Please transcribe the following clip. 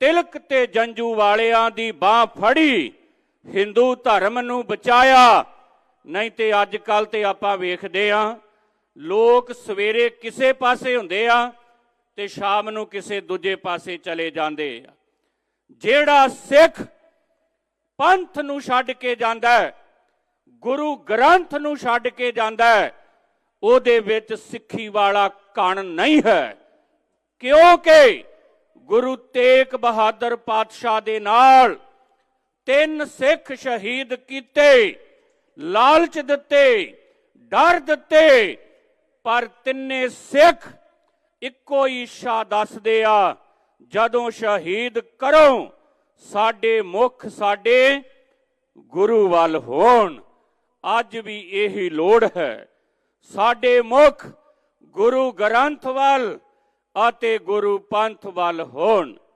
ਤਿਲਕ ਤੇ ਜੰਜੂ ਵਾਲਿਆਂ ਦੀ ਬਾਹ ਫੜੀ। ਹਿੰਦੂ ਧਰਮ ਨੂੰ ਬਚਾਇਆ। ਨਹੀਂ ਤੇ ਅੱਜ ਕੱਲ ਤੇ ਆਪਾਂ ਵੇਖਦੇ ਆ, ਲੋਕ ਸਵੇਰੇ ਕਿਸੇ ਪਾਸੇ ਹੁੰਦੇ ਆ ਤੇ ਸ਼ਾਮ ਨੂੰ ਕਿਸੇ ਦੂਜੇ ਪਾਸੇ ਚਲੇ ਜਾਂਦੇ ਆ। ਜਿਹੜਾ ਸਿੱਖ ਪੰਥ ਨੂੰ ਛੱਡ ਕੇ ਜਾਂਦਾ ਹੈ, ਗੁਰੂ ਗ੍ਰੰਥ ਨੂੰ ਛੱਡ ਕੇ ਜਾਂਦਾ ਹੈ, ਉਹਦੇ ਵਿੱਚ ਸਿੱਖੀ ਵਾਲਾ ਕਣ ਨਹੀਂ ਹੈ। ਕਿਉਂਕਿ ਗੁਰੂ ਤੇਗ ਬਹਾਦਰ ਪਾਤਸ਼ਾਹ ਦੇ ਨਾਲ ਤਿੰਨ ਸਿੱਖ ਸ਼ਹੀਦ ਕੀਤੇ, ਲਾਲਚ ਦਿੱਤੇ, ਡਰ ਦਿੱਤੇ, ਪਰ ਤਿੰਨੇ ਸਿੱਖ ਇੱਕੋ ਹੀ ਦੱਸਦੇ ਆ, ਜਦੋਂ ਸ਼ਹੀਦ ਕਰੋ, ਸਾਡੇ ਮੁਖ ਸਾਡੇ ਗੁਰੂ ਵੱਲ ਹੋਣ। ਅੱਜ ਵੀ ਇਹੀ ਲੋੜ ਹੈ। ਸਾਡੇ ਮੁਖ ਗੁਰੂ ਗ੍ਰੰਥ ਵੱਲ ਅਤੇ ਗੁਰੂ ਪੰਥ ਵੱਲ ਹੋਣ।